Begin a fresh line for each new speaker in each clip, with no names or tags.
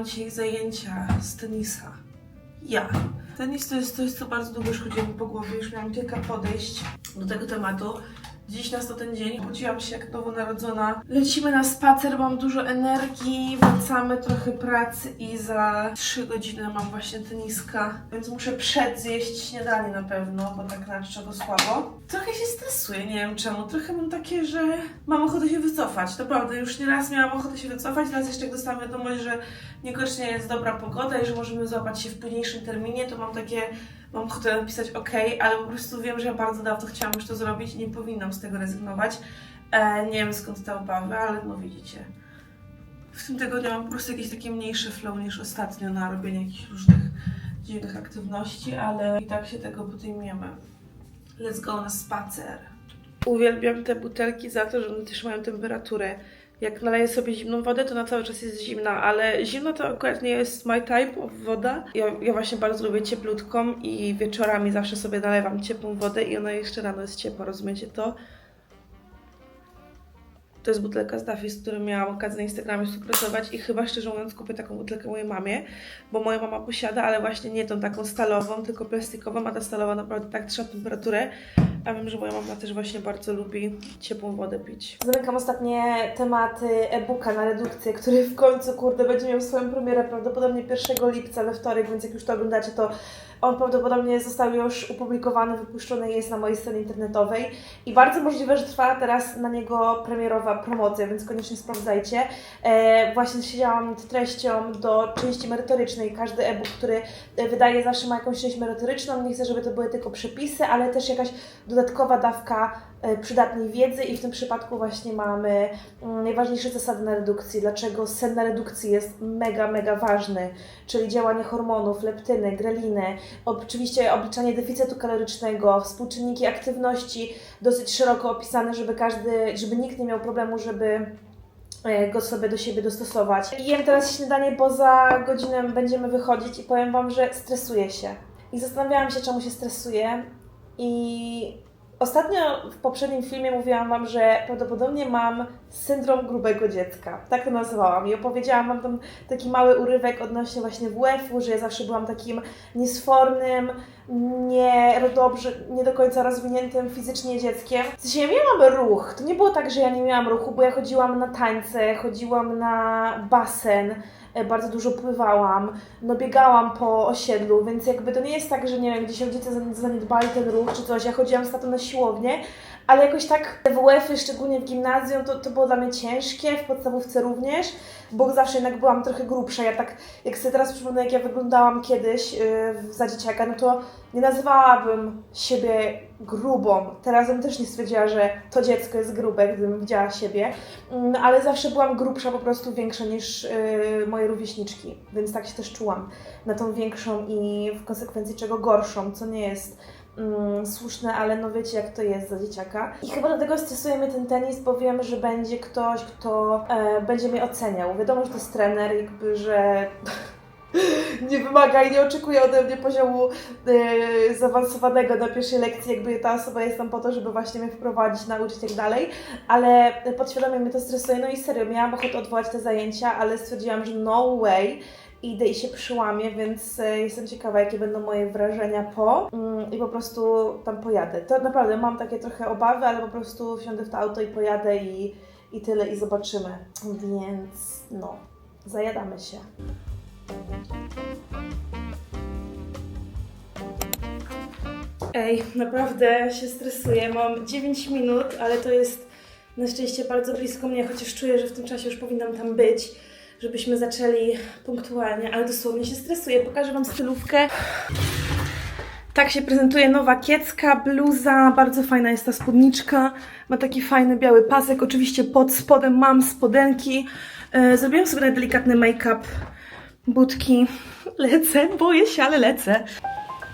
mam dzisiaj zajęcia z tenisa. Ja. Tenis to jest coś, co bardzo długo już chodziło mi po głowie. Już miałam kilka podejść do tego tematu. Dziś nas to ten dzień. Budziłam się jak nowonarodzona. Lecimy na spacer, mam dużo energii, wracamy trochę pracy i za 3 godziny mam właśnie teniska, więc muszę przedzjeść śniadanie na pewno, bo tak na czego słabo. Trochę się stresuję, nie wiem czemu. Trochę mam takie, że mam ochotę się wycofać. Naprawdę, już nieraz miałam ochotę się wycofać, teraz jeszcze jak dostałam wiadomość, że niekoniecznie jest dobra pogoda i że możemy złapać się w późniejszym terminie, to mam takie mam ochotę napisać ok, ale po prostu wiem, że ja bardzo dawno chciałam już to zrobić i nie powinnam z tego rezygnować. E, nie wiem skąd te obawy, ale no widzicie. W tym tygodniu mam po prostu jakieś takie mniejsze flow niż ostatnio na robienie jakichś różnych dziwnych aktywności, ale i tak się tego podejmiemy. Let's go na spacer. Uwielbiam te butelki za to, że one też mają temperaturę. Jak naleję sobie zimną wodę, to na cały czas jest zimna, ale zimna to akurat nie jest my type of woda. Ja, ja właśnie bardzo lubię cieplutką i wieczorami zawsze sobie nalewam ciepłą wodę i ona jeszcze rano jest ciepła, rozumiecie to? To jest butelka z Duffy, z którą miałam okazję na Instagramie współpracować i chyba szczerze mówiąc kupię taką butelkę mojej mamie, bo moja mama posiada, ale właśnie nie tą taką stalową, tylko plastikową, a ta stalowa naprawdę tak trzyma temperaturę, a wiem, że moja mama też właśnie bardzo lubi ciepłą wodę pić. Zamykam ostatnie tematy e-booka na redukcję, który w końcu, kurde, będzie miał swoją premierę prawdopodobnie 1 lipca we wtorek, więc jak już to oglądacie, to on prawdopodobnie został już opublikowany, wypuszczony jest na mojej stronie internetowej i bardzo możliwe, że trwa teraz na niego premierowa promocja, więc koniecznie sprawdzajcie. E, właśnie siedziałam nad treścią do części merytorycznej. Każdy e-book, który e, wydaje zawsze ma jakąś część merytoryczną. Nie chcę, żeby to były tylko przepisy, ale też jakaś dodatkowa dawka przydatnej wiedzy i w tym przypadku właśnie mamy mm, najważniejsze zasady na redukcji. Dlaczego sen na redukcji jest mega, mega ważny, czyli działanie hormonów, leptyny, greliny, oczywiście obliczanie deficytu kalorycznego, współczynniki aktywności dosyć szeroko opisane, żeby każdy, żeby nikt nie miał problemu, żeby e, go sobie do siebie dostosować. Jem teraz śniadanie, bo za godzinę będziemy wychodzić i powiem Wam, że stresuję się. I zastanawiałam się, czemu się stresuję i Ostatnio w poprzednim filmie mówiłam Wam, że prawdopodobnie mam syndrom grubego dziecka. Tak to nazwałam. I opowiedziałam Wam tam taki mały urywek odnośnie właśnie WF-u, że ja zawsze byłam takim niesfornym, nie dobrze, nie do końca rozwiniętym fizycznie dzieckiem. W sensie ja miałam ruch. To nie było tak, że ja nie miałam ruchu, bo ja chodziłam na tańce, chodziłam na basen bardzo dużo pływałam, no biegałam po osiedlu, więc jakby to nie jest tak, że nie wiem, gdzieś rodzice zan- zaniedbali ten ruch czy coś. Ja chodziłam z tatą na siłownię, ale jakoś tak te WF-y, szczególnie w gimnazjum, to, to było dla mnie ciężkie, w podstawówce również, bo zawsze jednak byłam trochę grubsza. Ja tak, jak sobie teraz przypomnę, jak ja wyglądałam kiedyś yy, za dzieciaka, no to nie nazwałabym siebie grubą. Teraz bym też nie stwierdziła, że to dziecko jest grube, gdybym widziała siebie, Mm, ale zawsze byłam grubsza, po prostu większa niż yy, moje rówieśniczki, więc tak się też czułam na tą większą i w konsekwencji czego gorszą, co nie jest mm, słuszne, ale no wiecie jak to jest za dzieciaka. I chyba dlatego stresuje mnie ten tenis, bo wiem, że będzie ktoś, kto e, będzie mnie oceniał. Wiadomo, że to jest trener, jakby, że nie wymaga i nie oczekuje ode mnie poziomu e, zaawansowanego na pierwszej lekcji, jakby ta osoba jest tam po to, żeby właśnie mnie wprowadzić, nauczyć i tak dalej, ale podświadomie mnie to stresuje, no i serio, miałam ochotę odwołać te zajęcia, ale stwierdziłam, że no way, idę i się przyłamię, więc e, jestem ciekawa, jakie będą moje wrażenia po mm, i po prostu tam pojadę. To naprawdę mam takie trochę obawy, ale po prostu wsiądę w to auto i pojadę i, i tyle i zobaczymy. Więc no, zajadamy się. Ej, naprawdę się stresuję. Mam 9 minut, ale to jest na szczęście bardzo blisko mnie, chociaż czuję, że w tym czasie już powinnam tam być, żebyśmy zaczęli punktualnie, ale dosłownie się stresuję. Pokażę Wam stylówkę. Tak się prezentuje nowa kiecka, bluza, bardzo fajna jest ta spódniczka, ma taki fajny biały pasek, oczywiście pod spodem mam spodenki, e, zrobiłam sobie delikatny make-up, budki, lecę, boję się, ale lecę.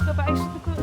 Dobra, jeszcze tylko...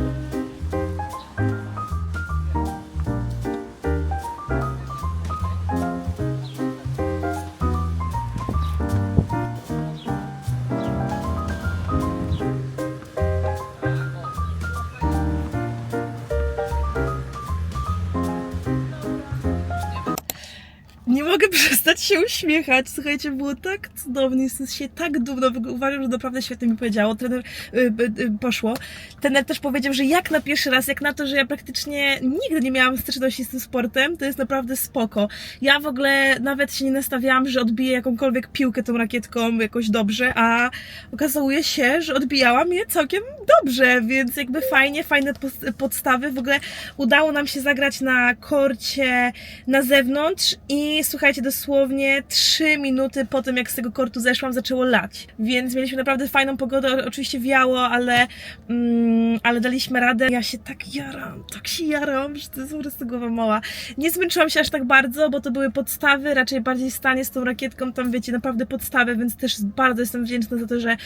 mogę przestać się uśmiechać. Słuchajcie, było tak cudownie, jestem się tak dumna, uważam, że naprawdę świetnie mi powiedziało. Trener y, y, y, poszło. Trener też powiedział, że jak na pierwszy raz, jak na to, że ja praktycznie nigdy nie miałam styczności z tym sportem, to jest naprawdę spoko. Ja w ogóle nawet się nie nastawiałam, że odbiję jakąkolwiek piłkę tą rakietką jakoś dobrze, a okazuje się, że odbijałam je całkiem dobrze, więc jakby fajnie, fajne podstawy. W ogóle udało nam się zagrać na korcie na zewnątrz i słuchajcie, dosłownie 3 minuty po tym, jak z tego kortu zeszłam, zaczęło lać. Więc mieliśmy naprawdę fajną pogodę, oczywiście wiało, ale, mm, ale daliśmy radę. Ja się tak jaram, tak się jaram, że to jest po prostu głowa mała. Nie zmęczyłam się aż tak bardzo, bo to były podstawy, raczej bardziej stanie z tą rakietką, tam wiecie, naprawdę podstawy, więc też bardzo jestem wdzięczna za to, że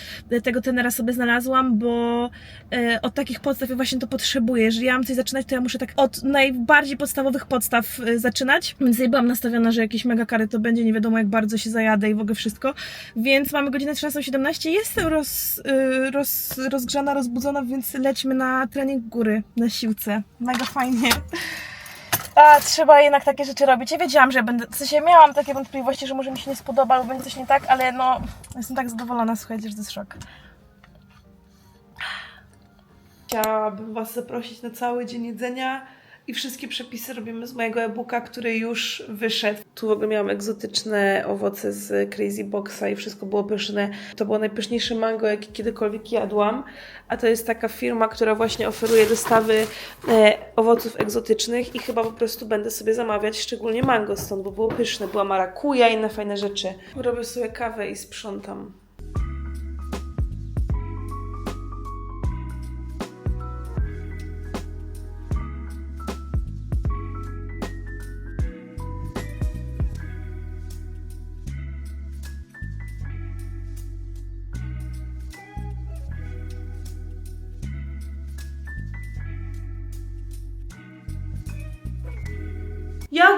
tego tenera sobie znalazłam, bo e, od takich podstaw ja właśnie to potrzebuję. Jeżeli ja mam coś zaczynać, to ja muszę tak od najbardziej podstawowych podstaw e, zaczynać, więc byłam nastawiona, że jakieś mega kary to będzie, nie wiadomo jak bardzo się zajadę i w ogóle wszystko, więc mamy godzinę 13.17, jestem roz, e, roz, rozgrzana, rozbudzona, więc lećmy na trening góry, na siłce. Mega fajnie. A, trzeba jednak takie rzeczy robić. Ja wiedziałam, że będę. W sensie miałam takie wątpliwości, że może mi się nie spodoba, albo będzie coś nie tak, ale no. Jestem tak zadowolona, słuchajcie, że to jest szok.
Chciałabym Was zaprosić na cały dzień jedzenia i wszystkie przepisy robimy z mojego e-booka, który już wyszedł. Tu w ogóle miałam egzotyczne owoce z Crazy Boxa i wszystko było pyszne. To było najpyszniejsze mango, jakie kiedykolwiek jadłam. A to jest taka firma, która właśnie oferuje dostawy e, owoców egzotycznych i chyba po prostu będę sobie zamawiać szczególnie mango stąd, bo było pyszne. Była marakuja i inne fajne rzeczy. Robię sobie kawę i sprzątam.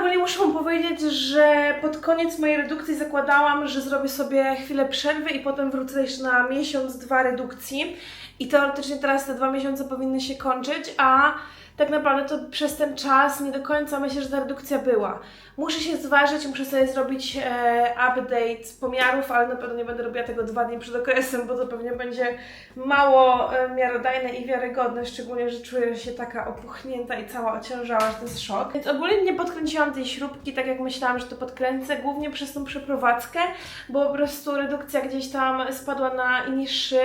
Ogólnie muszę Wam powiedzieć, że pod koniec mojej redukcji zakładałam, że zrobię sobie chwilę przerwy i potem wrócę jeszcze na miesiąc, dwa redukcji. I teoretycznie teraz te dwa miesiące powinny się kończyć, a tak naprawdę to przez ten czas nie do końca myślę, że ta redukcja była. Muszę się zważyć, muszę sobie zrobić e, update pomiarów, ale na pewno nie będę robiła tego dwa dni przed okresem, bo to pewnie będzie mało e, miarodajne i wiarygodne, szczególnie, że czuję się taka opuchnięta i cała ociężała, że to jest szok. Więc ogólnie nie podkręciłam tej śrubki tak jak myślałam, że to podkręcę, głównie przez tą przeprowadzkę, bo po prostu redukcja gdzieś tam spadła na niższy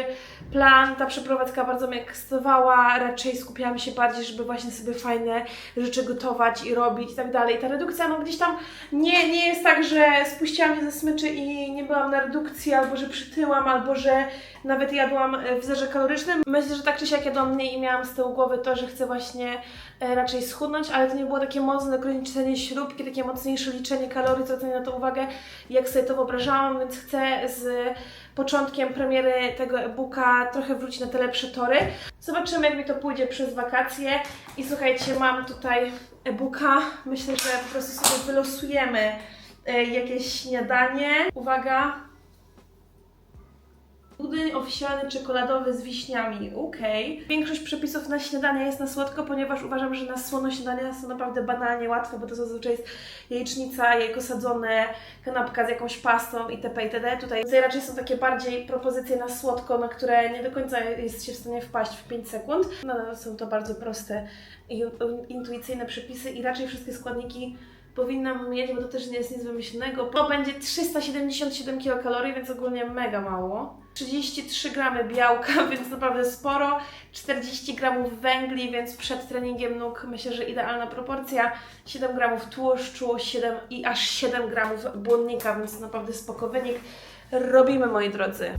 plan, ta przeprowadzka bardzo mnie ekscytowała, raczej skupiałam się bardziej, żeby właśnie sobie fajne rzeczy gotować i robić i tak dalej. Ta redukcja no gdzieś tam nie, nie jest tak, że spuściłam się ze smyczy i nie byłam na redukcji, albo że przytyłam, albo że nawet jadłam e, w zerze kalorycznym. Myślę, że tak czy siak jadłam mniej i miałam z tyłu głowy to, że chcę właśnie e, raczej schudnąć, ale to nie było takie mocne kręcenie śrubki, takie mocniejsze liczenie kalorii, zwracanie na to uwagę, jak sobie to wyobrażałam, więc chcę z początkiem premiery tego e-booka trochę wrócić na te lepsze tory. Zobaczymy, jak mi to pójdzie przez wakacje. I słuchajcie, mam tutaj e-booka. Myślę, że po prostu sobie wylosujemy e, jakieś śniadanie. Uwaga. Budyń owsiany czekoladowy z wiśniami. Okej. Większość przepisów na śniadanie jest na słodko, ponieważ uważam, że na słono śniadania są naprawdę banalnie łatwe, bo to zazwyczaj jest jajecznica, jajko sadzone, kanapka z jakąś pastą itp. itd. Tutaj raczej są takie bardziej propozycje na słodko, na które nie do końca jest się w stanie wpaść w 5 sekund. Nadal są to bardzo proste i intuicyjne przepisy i raczej wszystkie składniki powinnam mieć, bo to też nie jest nic wymyślnego. To będzie 377 kilokalorii, więc ogólnie mega mało. 33 gramy białka, więc naprawdę sporo. 40 gramów węgli, więc przed treningiem nóg myślę, że idealna proporcja. 7 gramów tłuszczu 7 i aż 7 gramów błonnika, więc naprawdę spoko wynik. Robimy, moi drodzy.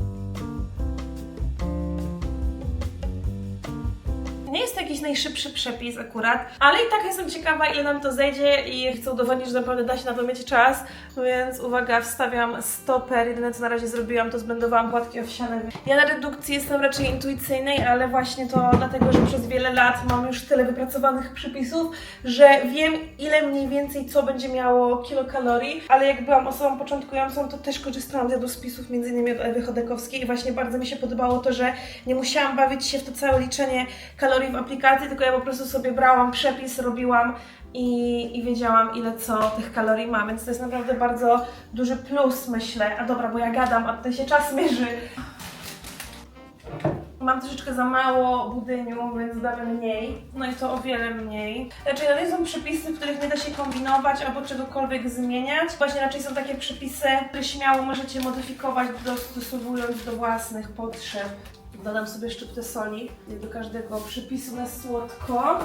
Jest to jakiś najszybszy przepis akurat, ale i tak jestem ciekawa, ile nam to zejdzie i chcę udowodnić, że naprawdę da się na to mieć czas, więc uwaga, wstawiam stoper. Jedyne co na razie zrobiłam, to zblendowałam płatki owsiane. Ja na redukcji jestem raczej intuicyjnej, ale właśnie to dlatego, że przez wiele lat mam już tyle wypracowanych przepisów, że wiem ile mniej więcej co będzie miało kilokalorii, ale jak byłam osobą początkującą, to też korzystałam z jadłospisów, innymi od Ewy Chodakowskiej i właśnie bardzo mi się podobało to, że nie musiałam bawić się w to całe liczenie kalorii w aplikacji, tylko ja po prostu sobie brałam przepis, robiłam i, i wiedziałam ile co tych kalorii ma, więc to jest naprawdę bardzo duży plus myślę. A dobra, bo ja gadam, a tutaj się czas mierzy. Mam troszeczkę za mało budyniu, więc damy mniej. No i to o wiele mniej. Raczej nie są przepisy, w których nie da się kombinować albo czegokolwiek zmieniać. Właśnie raczej są takie przepisy, które śmiało możecie modyfikować, dostosowując do własnych potrzeb. Dodam sobie szczyptę soli do każdego przepisu na słodko.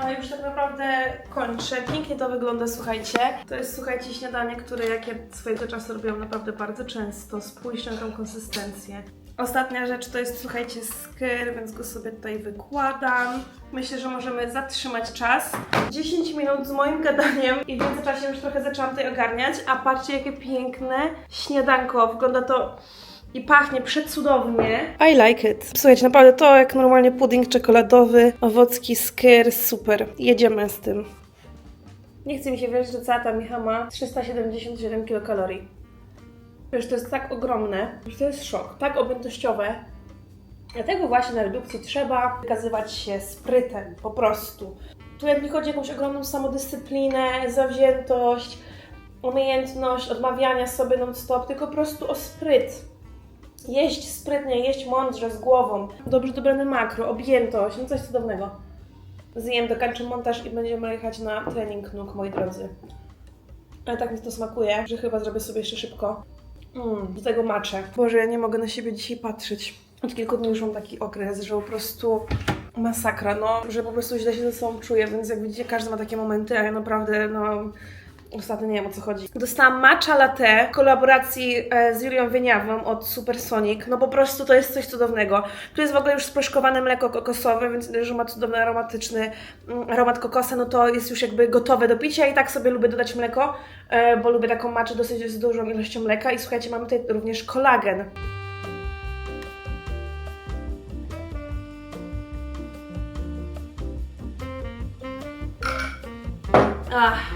Ale już tak naprawdę kończę. Pięknie to wygląda, słuchajcie. To jest, słuchajcie, śniadanie, które jak ja swojego czasu robiłam naprawdę bardzo często. Spójrzcie na tą konsystencję. Ostatnia rzecz to jest, słuchajcie, skyr, więc go sobie tutaj wykładam. Myślę, że możemy zatrzymać czas. 10 minut z moim gadaniem i w międzyczasie już trochę zaczęłam tutaj ogarniać. A patrzcie, jakie piękne śniadanko. Wygląda to i pachnie przecudownie. I like it. Słuchajcie, naprawdę to jak normalnie pudding czekoladowy, owocki, skyr, super. Jedziemy z tym. Nie chce mi się wierzyć, że cała ta micha ma 377 kilokalorii. Wiesz, to jest tak ogromne, że to jest szok, tak objętościowe. Dlatego właśnie na redukcji trzeba wykazywać się sprytem, po prostu. Tu jak mi chodzi o jakąś ogromną samodyscyplinę, zawziętość, umiejętność odmawiania sobie non-stop, tylko po prostu o spryt. Jeść sprytnie, jeść mądrze, z głową. Dobrze dobrane makro, objętość, no coś cudownego. Zjem, dokończę montaż i będziemy jechać na trening nóg, moi drodzy. Ale tak mi to smakuje, że chyba zrobię sobie jeszcze szybko. Mm, do tego maczę. Boże, ja nie mogę na siebie dzisiaj patrzeć. Od kilku dni już mam taki okres, że po prostu masakra, no, że po prostu źle się ze sobą czuję, więc jak widzicie, każdy ma takie momenty, a ja naprawdę, no, ostatnio nie wiem o co chodzi. Dostałam matcha latte w kolaboracji e, z Julią Wieniawą od Supersonic, no po prostu to jest coś cudownego. Tu jest w ogóle już sproszkowane mleko kokosowe, więc że ma cudowny aromatyczny mm, aromat kokosa, no to jest już jakby gotowe do picia i tak sobie lubię dodać mleko, e, bo lubię taką matchę dosyć z dużą ilością mleka i słuchajcie, mamy tutaj również kolagen. Ach.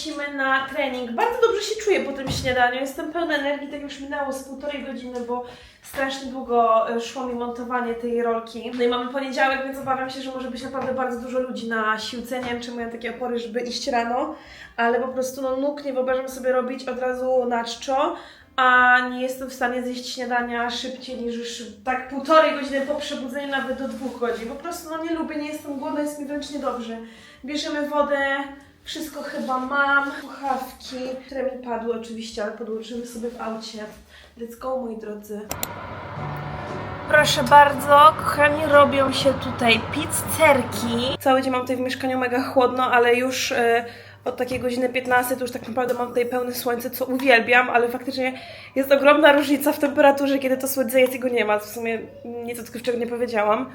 Lecimy na trening. Bardzo dobrze się czuję po tym śniadaniu. Jestem pełna energii, tak już minęło z półtorej godziny, bo strasznie długo e, szło mi montowanie tej rolki. No i mamy poniedziałek, więc obawiam się, że może być naprawdę bardzo dużo ludzi na siłce. Nie wiem, czy mają takie opory, żeby iść rano, ale po prostu no nóg nie wyobrażam sobie robić od razu na czczo. A nie jestem w stanie zjeść śniadania szybciej niż już tak półtorej godziny po przebudzeniu, nawet do dwóch godzin. Po prostu no nie lubię, nie jestem głodna, jest mi wręcz niedobrze. Bierzemy wodę, wszystko chyba mam. Słuchawki, które mi padły oczywiście, ale podłączymy sobie w aucie. Let's go, moi drodzy. Proszę bardzo, kochani, robią się tutaj pizzerki. Cały dzień mam tutaj w mieszkaniu mega chłodno, ale już e, od takiej godziny 15 to już tak naprawdę mam tutaj pełne słońce, co uwielbiam, ale faktycznie jest ogromna różnica w temperaturze, kiedy to słońce jest i go nie ma. W sumie nic odkrywczego nie powiedziałam.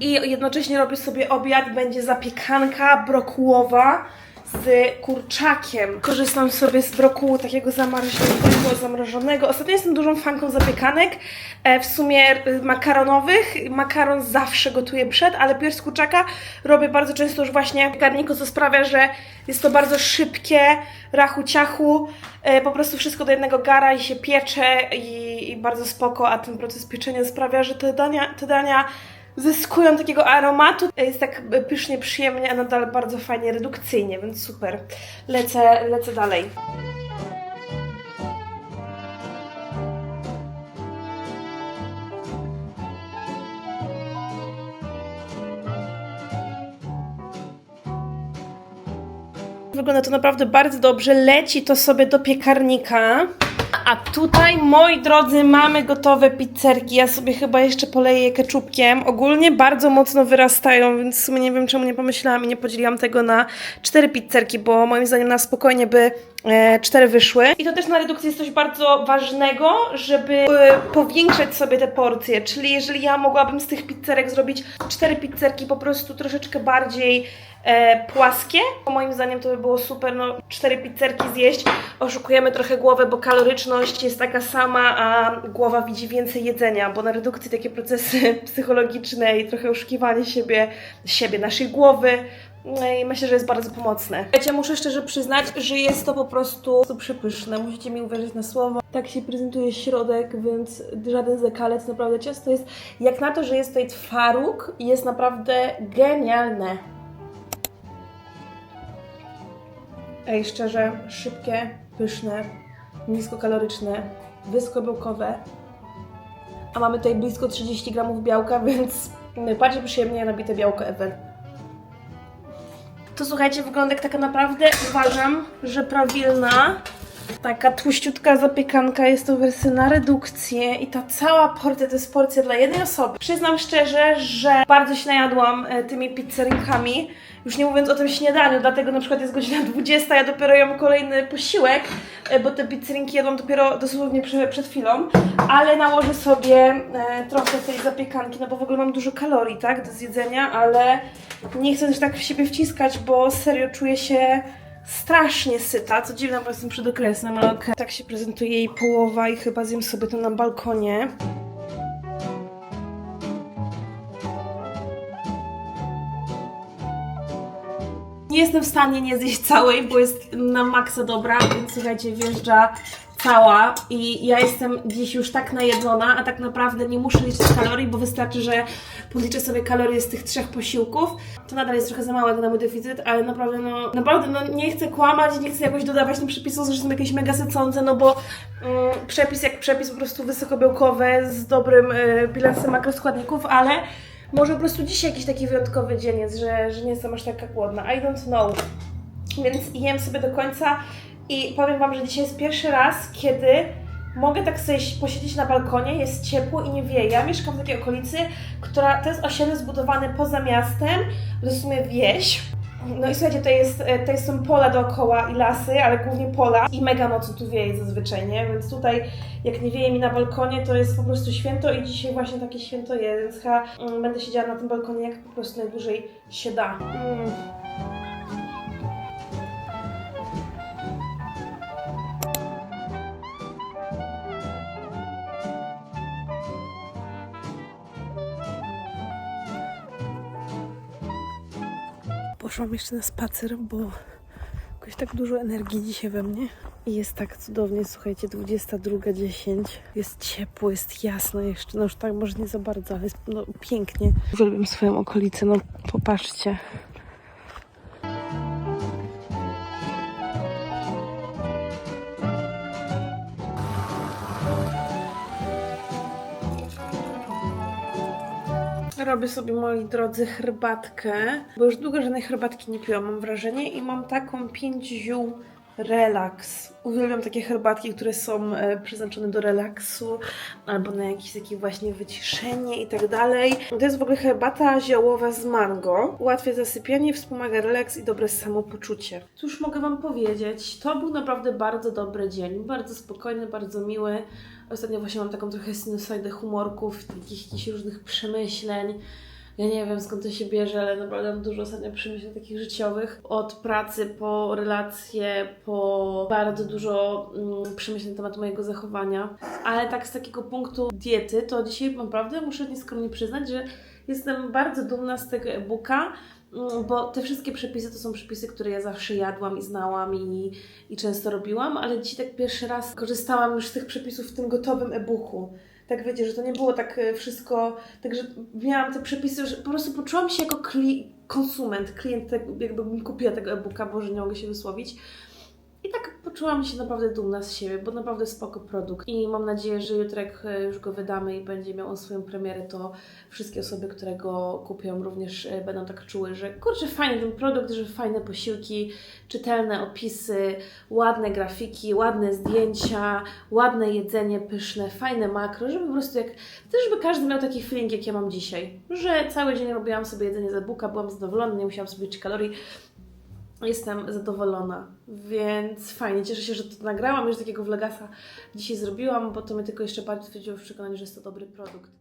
I jednocześnie robię sobie obiad, będzie zapiekanka brokułowa z kurczakiem. Korzystam sobie z brokułu takiego zamrożonego, zamrożonego. Ostatnio jestem dużą fanką zapiekanek, e, w sumie e, makaronowych. Makaron zawsze gotuję przed, ale pierś z kurczaka robię bardzo często już właśnie w piekarniku, co sprawia, że jest to bardzo szybkie, rachu ciachu, e, po prostu wszystko do jednego gara i się piecze i, i bardzo spoko, a ten proces pieczenia sprawia, że te dania, te dania zyskują takiego aromatu. Jest tak pysznie, przyjemnie, a nadal bardzo fajnie redukcyjnie, więc super. Lecę, lecę dalej. Wygląda to naprawdę bardzo dobrze. Leci to sobie do piekarnika. A tutaj, moi drodzy, mamy gotowe pizzerki. Ja sobie chyba jeszcze poleję je keczupkiem. Ogólnie bardzo mocno wyrastają, więc w sumie nie wiem, czemu nie pomyślałam i nie podzieliłam tego na cztery pizzerki, bo moim zdaniem na spokojnie by e, cztery wyszły. I to też na redukcji jest coś bardzo ważnego, żeby e, powiększać sobie te porcje. Czyli jeżeli ja mogłabym z tych pizzerek zrobić cztery pizzerki po prostu troszeczkę bardziej e, płaskie. Moim zdaniem to by było super, no cztery pizzerki zjeść, oszukujemy trochę głowę, bo kaloryczność jest taka sama, a głowa widzi więcej jedzenia, bo na redukcji takie procesy psychologiczne i trochę oszukiwanie siebie, siebie, naszej głowy No i myślę, że jest bardzo pomocne. Wiecie, muszę szczerze przyznać, że jest to po prostu przepyszne. Musicie mi uwierzyć na słowo. Tak się prezentuje środek, więc żaden zakalec. Naprawdę ciasto jest, jak na to, że jest tutaj twaróg, jest naprawdę genialne. Ej, szczerze, szybkie, pyszne, niskokaloryczne, wysokobiałkowe. A mamy tutaj blisko 30 gramów białka, więc najbardziej przyjemnie nabite białko ever. To słuchajcie, wygląda jak taka naprawdę, uważam, że prawilna, taka tłuściutka zapiekanka. Jest to wersja na redukcję i ta cała porcja to jest porcja dla jednej osoby. Przyznam szczerze, że bardzo się najadłam e, tymi pizzerinkami. Już nie mówiąc o tym śniadaniu, dlatego na przykład jest godzina 20, ja dopiero jem kolejny posiłek, e, bo te pizzerinki jadłam dopiero dosłownie przed chwilą, ale nałożę sobie e, trochę tej zapiekanki, no bo w ogóle mam dużo kalorii, tak, do zjedzenia, ale nie chcę też tak w siebie wciskać, bo serio czuję się strasznie syta, co dziwne, bo jestem przed okresem, ale okej. Tak się prezentuje jej połowa i chyba zjem sobie to na balkonie. Nie jestem w stanie nie zjeść całej, bo jest na maksa dobra, więc słuchajcie, wjeżdża cała i ja jestem dziś już tak najedzona, a tak naprawdę nie muszę liczyć kalorii, bo wystarczy, że podliczę sobie kalorie z tych trzech posiłków. To nadal jest trochę za mało jak na mój deficyt, ale naprawdę no, naprawdę no nie chcę kłamać, nie chcę jakoś dodawać tym przepisów, że są jakieś mega sycące, no bo mm, przepis jak przepis po prostu wysokobiałkowy z dobrym y, bilansem makroskładników, ale może po prostu dzisiaj jakiś taki wyjątkowy dzień jest, że, że nie jestem aż taka głodna. I don't know. Więc jem sobie do końca i powiem Wam, że dzisiaj jest pierwszy raz, kiedy mogę tak sobie posiedzieć na balkonie, jest ciepło i nie wieje. Ja mieszkam w takiej okolicy, która to jest osiedle zbudowane poza miastem, jest w sumie wieś. No i słuchajcie, to, jest, e, to są pola dookoła i lasy, ale głównie pola i mega mocno tu wieje zazwyczaj, nie? Więc tutaj jak nie wieje mi na balkonie, to jest po prostu święto i dzisiaj właśnie takie święto jest, więc chyba mm, będę siedziała na tym balkonie jak po prostu najdłużej się da. Mm. Poszłam jeszcze na spacer, bo jakoś tak dużo energii dzisiaj we mnie. I jest tak cudownie, słuchajcie, 22.10. Jest ciepło, jest jasno jeszcze. No już tak może nie za bardzo, ale jest no, pięknie. Uwielbiam swoją okolicę, no popatrzcie. Robię sobie, moi drodzy, herbatkę, bo już długo żadnej herbatki nie piłam, mam wrażenie, i mam taką 5 ziół relaks. Uwielbiam takie herbatki, które są e, przeznaczone do relaksu albo na jakieś takie właśnie wyciszenie i tak dalej. To jest w ogóle herbata ziołowa z mango. Ułatwia zasypianie, wspomaga relaks i dobre samopoczucie. Cóż mogę Wam powiedzieć? To był naprawdę bardzo dobry dzień. Bardzo spokojny, bardzo miły. Ostatnio właśnie mam taką trochę sinusoidę humorków, takich jakichś różnych przemyśleń. Ja nie wiem skąd to się bierze, ale naprawdę mam dużo ostatnio przemyśleń takich życiowych. Od pracy po relacje, po bardzo dużo mm, przemyśleń na temat mojego zachowania. Ale tak z takiego punktu diety, to dzisiaj naprawdę muszę nieskromnie przyznać, że jestem bardzo dumna z tego e-booka, bo te wszystkie przepisy to są przepisy, które ja zawsze jadłam i znałam i, i często robiłam, ale dzisiaj tak pierwszy raz korzystałam już z tych przepisów w tym gotowym e-booku. Tak wiecie, że to nie było tak e, wszystko, także miałam te przepisy, że po prostu poczułam się jako kli, konsument, klient, tak jakby mi kupiła tego e-booka, bo że nie mogę się wysłowić. I poczułam się naprawdę dumna z siebie, bo naprawdę spoko produkt. I mam nadzieję, że jutro jak e, już go wydamy i będzie miał on swoją premierę, to wszystkie osoby, które go kupią również e, będą tak czuły, że kurczę, fajny ten produkt, że fajne posiłki, czytelne opisy, ładne grafiki, ładne zdjęcia, ładne jedzenie pyszne, fajne makro, żeby po prostu jak, też żeby każdy miał taki feeling, jak ja mam dzisiaj, że cały dzień robiłam sobie jedzenie z e-booka, byłam zadowolona, nie musiałam sobie liczyć kalorii, jestem zadowolona, więc fajnie, cieszę się, że to nagrałam, że takiego vlogasa dzisiaj zrobiłam, bo to mnie tylko jeszcze bardziej utwierdziło w przekonaniu, że jest to dobry produkt.